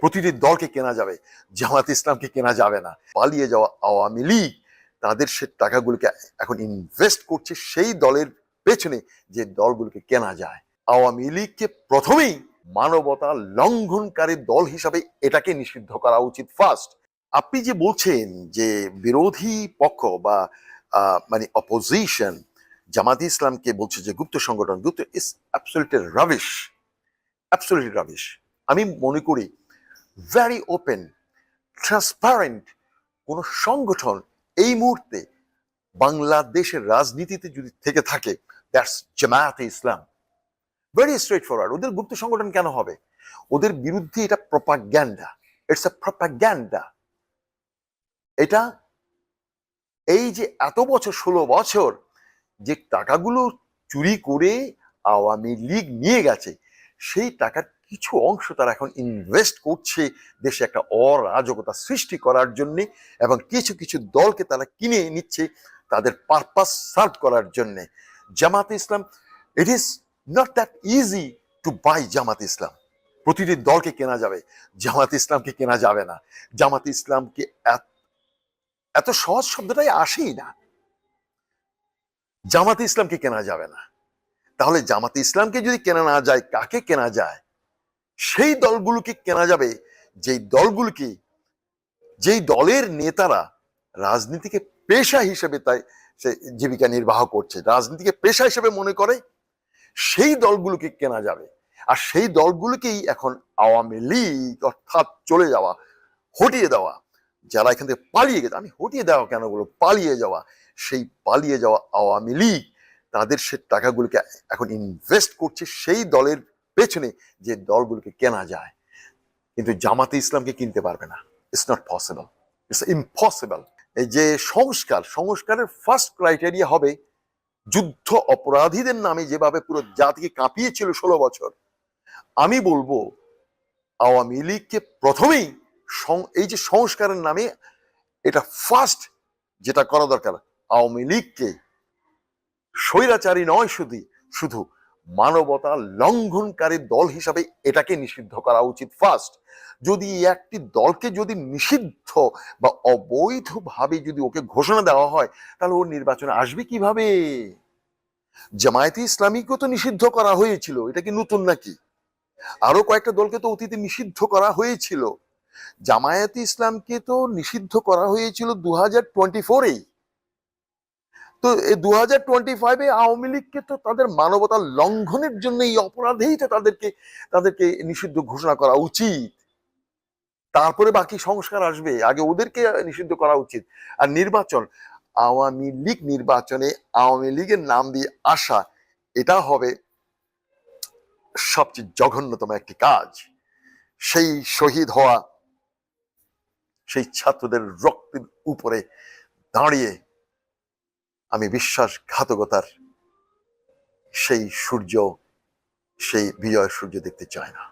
প্রতিটি দলকে কেনা যাবে, জামাত ইসলামকে কেনা যাবে না। পালিয়ে যাওয়া আওয়ামী লীগ, তাদের সে টাকাগুলোকে এখন ইনভেস্ট করছে সেই দলের পেছনে যে দলগুলোকে কেনা যায়। আওয়ামী লীগকে প্রথমেই মানবতা লঙ্ঘনকারী দল হিসাবে এটাকে নিষিদ্ধ করা উচিত ফার্স্ট আপনি যে বলছেন যে বিরোধী পক্ষ বা মানে অপোজিশন জামাত ইসলামকে বলছে যে গুপ্ত সংগঠন, গুপ্ত is absolutely rubbish absolutely rubbish আমি মনে করি ভেরি ওপেন ট্রান্সপারেন্ট কোন সংগঠন এই মুহূর্তে বাংলাদেশের রাজনীতিতে যদি থেকে থাকে that's Jamaat-e Islam very straightforward ওদের গুপ্ত সংগঠন কেন হবে? ওদের বিরুদ্ধে এটা প্রপাগ্যান্ডা ইটস আ প্রপাগ্যান্ডা এটা এই যে এত বছর, ষোলো বছর যে টাকাগুলো চুরি করে আওয়ামী লীগ নিয়ে গেছে, সেই টাকার কিছু অংশ তারা এখন ইনভেস্ট করছে দেশে একটা অরাজকতা সৃষ্টি করার জন্য এবং কিছু কিছু দলকে তারা কিনে নিচ্ছে তাদের পারপাস সার্ভ করার জন্য। Jamaat-e Islam it is not that easy to buy Jamaat Islam. প্রতিটি দলকে কেনা যাবে, জামাত ইসলামকে কেনা যাবে না। জামাত ইসলামকে এত সহজ শব্দটাই আসেই না। জামাতে ইসলামকে কেনা যাবে না। তাহলে জামাতে ইসলামকে যদি কেনা না যায়, কাকে কেনা যায়? সেই দলগুলোকে কেনা যাবে, যেই দলগুলোকে, যেই দলের নেতারা রাজনীতিকে পেশা হিসেবে তাই সে জীবিকা নির্বাহ করছে, রাজনীতিকে পেশা হিসেবে মনে করে, সেই দলগুলোকে কেনা যাবে। আর সেই দলগুলোকেই এখন আওয়ামী লীগ অর্থাৎ চলে যাওয়া, হটিয়ে দেওয়া, যারা এখান থেকে পালিয়ে গেছে। আমি হটিয়ে দেওয়া কেন বলো পালিয়ে যাওয়া, সেই পালিয়ে যাওয়া আওয়ামী লীগ, তাদের সে টাকাগুলোকে এখন ইনভেস্ট করছে সেই দলের পেছনে যে দলগুলোকে কেনা যায়, কিন্তু জামাতে ইসলামকে কিনতে পারবে না। It's not possible it's impossible এই যে সংস্কার, সংস্কারের ফার্স্ট ক্রাইটেরিয়া হবে যুদ্ধ অপরাধীদের নামে যেভাবে পুরো জাতিকে কাঁপিয়েছিল ষোলো বছর, আমি বলব আওয়ামী লীগকে প্রথমেই এই যে সংস্কারের নামে এটা ফার্স্ট যেটা করা দরকার, আওয়ামী লীগকে স্বৈরাচারী নয় শুধু শুধু মানবতা লঙ্ঘনকারী দল হিসাবে এটাকে নিষিদ্ধ করা উচিত। ফার্স্ট যদি একটি দলকে যদি নিষিদ্ধ বা অবৈধভাবে যদি ওকে ঘোষণা দেওয়া হয়, তাহলে ওর নির্বাচনে আসবে কীভাবে? জামায়াতে ইসলামীকেও তো নিষিদ্ধ করা হয়েছিল, এটা কি নতুন নাকি? আরও কয়েকটা দলকে তো অতীতে নিষিদ্ধ করা হয়েছিল। জামায়াতে ইসলামকে তো নিষিদ্ধ করা হয়েছিল দু হাজার টোয়েন্টি ফোরেই তো এই দু হাজার টোয়েন্টি ফাইভে আওয়ামী লীগকে তো তাদের মানবতা লঙ্ঘনের জন্য এই অপরাধেই তো তাদেরকে তাদেরকে নিষিদ্ধ ঘোষণা করা উচিত। তারপরে বাকি সংস্কার আসবে, আগে ওদেরকে নিষিদ্ধ করা উচিত। আর নির্বাচন, আওয়ামী লীগ নির্বাচনে আওয়ামী লীগের নাম দিয়ে আসা, এটা হবে সবচেয়ে জঘন্যতম একটি কাজ। সেই শহীদ হওয়া, সেই ছাত্রদের রক্তের উপরে দাঁড়িয়ে বিশ্বাসঘাতকতার সেই সূর্য সেই বিজয় সূর্য দেখতে চাই না।